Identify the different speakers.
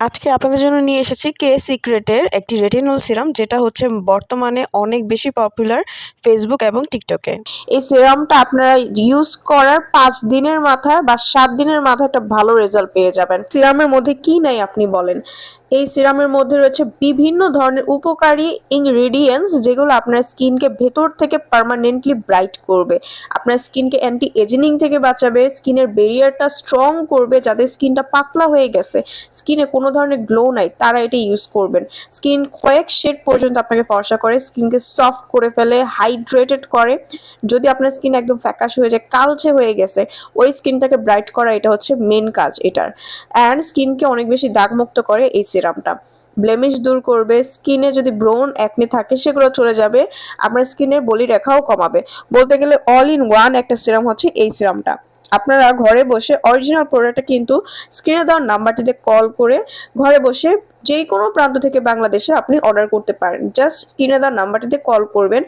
Speaker 1: আজকে আপনাদের জন্য নিয়ে এসেছি কে সিক্রেটের একটি রেটিনল সিরাম যেটা হচ্ছে বর্তমানে অনেক বেশি পপুলার ফেসবুক এবং টিকটকে
Speaker 2: এই সিরামটা আপনারা ইউজ করার পাঁচ দিনের মাথায় বা সাত দিনের মাথায় একটা ভালো রেজাল্ট পেয়ে যাবেন। সিরামের মধ্যে কি নাই আপনি বলেন? এই সিরামের মধ্যে রয়েছে বিভিন্ন ধরনের উপকারী ইনগ্রেডিয়েন্টস যেগুলো আপনার স্কিনকে ভেতর থেকে পার্মানেন্টলি ব্রাইট করবে। আপনার স্কিনকে অ্যান্টি এজিনিং থেকে বাঁচাবে, স্কিনের ব্যারিয়ারটা স্ট্রং করবে, যাদের স্কিনটা পাতলা হয়ে গেছে, স্কিনে কোনো ধরনের গ্লো নাই, তারা এটা ইউজ করবেন। স্কিন কয়েক শেড পর্যন্ত আপনাকে ফর্সা করে, স্কিনকে সফট করে ফেলে হাইড্রেটেড করে। যদি আপনার স্কিন একদম ফ্যাকাশ হয়ে যায়, কালচে হয়ে গেছে, ওই স্কিনটাকে ব্রাইট করা এটা হচ্ছে মেন কাজ এটার। অ্যান্ড স্কিনকে অনেক বেশি দাগমুক্ত করে এই সিরামটা ব্লেমিশ দূর করবে স্কিনে যদি ব্রোন একনি থাকে, সেগুলো চলে যাবে, আপনার স্কিনের বলি রেখাও কমাবে। বলতে গেলে অল ইন ওয়ান একটা সিরাম হচ্ছে এই সিরামটা আপনারা ঘরে বসে অরিজিনাল প্রোডাক্টটা কিন্তু স্ক্রিনে দেওয়ার নাম্বারটিতে কল করে ঘরে বসে যে কোনো প্রান্ত থেকে বাংলাদেশে আপনি অর্ডার করতে পারেন। জাস্ট স্ক্রিনে দেওয়ার নাম্বারটিতে কল করবেন।